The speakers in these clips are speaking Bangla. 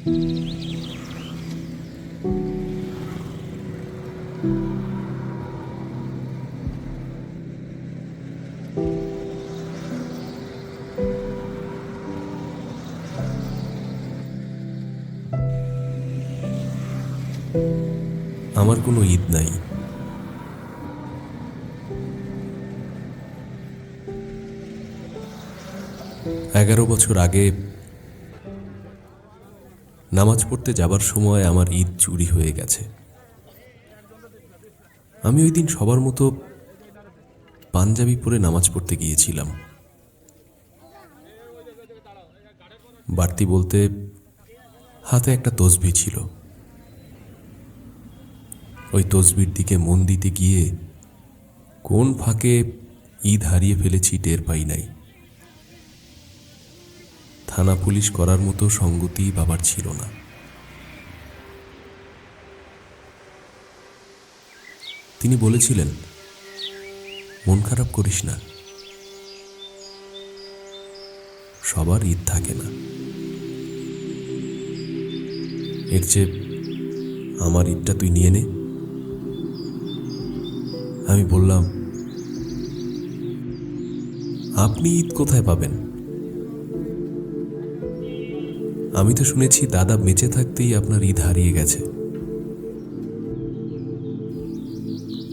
আমার কোনো ঈদ নাই। এগারো বছর আগে নামাজ পড়তে যাবার সময় আমার ঈদ চুরি হয়ে গেছে। আমি ওই দিন সবার মতো পাঞ্জাবি পরে নামাজ পড়তে গিয়েছিলাম। বাড়তি বলতে হাতে একটা তসবি ছিল। ওই তসবির দিকে মন দিতে গিয়ে কোন ফাঁকে ঈদ হারিয়ে ফেলেছি টের পাই নাই। থানা পুলিশ করার মতো সঙ্গতি বাবার ছিল না। তিনি বলেছিলেন, মন খারাপ করিস না। সবার ঈদ থাকে না। এর চেয়ে আমার ঈদটা তুই নিয়ে নে। আমি বললাম, আপনি ঈদ কোথায় পাবেন? আমি তো শুনেছি দাদা বেঁচে থাকতেই আপনার ঈদ হারিয়ে গেছে।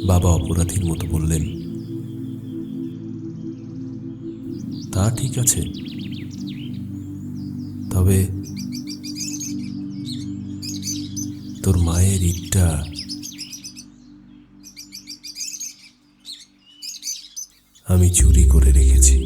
বাবা অপরাধীর মতো বললেন, তা ঠিক আছে। তবে তোর মায়ের ঈদটা আমি চুরি করে রেখেছি।